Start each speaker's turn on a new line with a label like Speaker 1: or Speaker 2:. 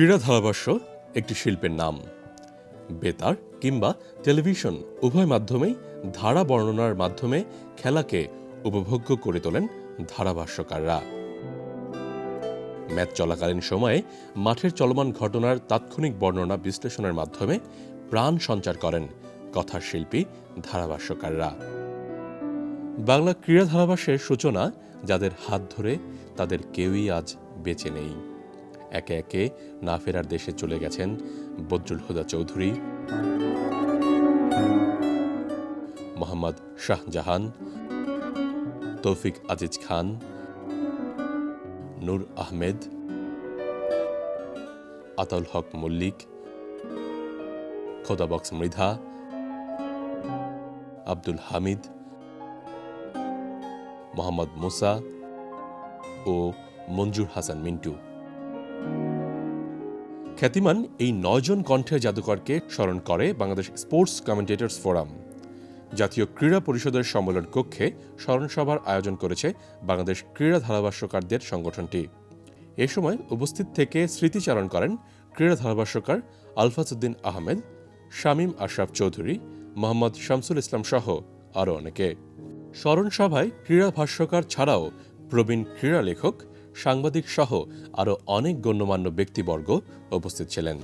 Speaker 1: ক্রীড়া ধারাভাষ্য একটি শিল্পের নাম। বেতার কিংবা টেলিভিশন উভয় মাধ্যমেই ধারা বর্ণনার মাধ্যমে খেলাকে উপভোগ্য করে তোলেন ধারাভাষ্যকাররা। ম্যাচ চলাকালীন সময়ে মাঠের চলমান ঘটনার তাৎক্ষণিক বর্ণনা বিশ্লেষণের মাধ্যমে প্রাণ সঞ্চার করেন কথার শিল্পী ধারাভাষ্যকাররা। বাংলা ক্রীড়া ধারাভাষ্যের সূচনা যাদের হাত ধরে তাদের কেউই আজ বেঁচে নেই। একে একে না ফেরার দেশে চলে গেছেন বদরুল হুদা চৌধুরী, মোহাম্মদ শাহজাহান, তৌফিক আজিজ খান, নূর আহমেদ, আতাউল হক মল্লিক খোদাবক্স মৃধা, আব্দুল হামিদ, মোহাম্মদ মুসা ও মঞ্জুর হাসান মিন্টু। খ্যাতিমান এই নয়জন কণ্ঠের জাদুকরকে স্মরণ করে বাংলাদেশ স্পোর্টস কমেন্টেটর্স ফোরাম। জাতীয় ক্রীড়া পরিষদের সম্মেলন কক্ষে স্মরণসভার আয়োজন করেছে বাংলাদেশ ক্রীড়া ধারাভাষ্যকারদের সংগঠনটি। এ সময় উপস্থিত থেকে স্মৃতিচারণ করেন ক্রীড়া ধারাভাষ্যকার আলফাজউদ্দিন আহমেদ, শামীম আশরাফ চৌধুরী, মোহাম্মদ শামসুল ইসলাম সহ আরও অনেকে। স্মরণসভায় ক্রীড়া ভাষ্যকার ছাড়াও প্রবীণ ক্রীড়া লেখক সাংবাদিক সহ আরও অনেক গণ্যমান্য ব্যক্তিবর্গ উপস্থিত ছিলেন।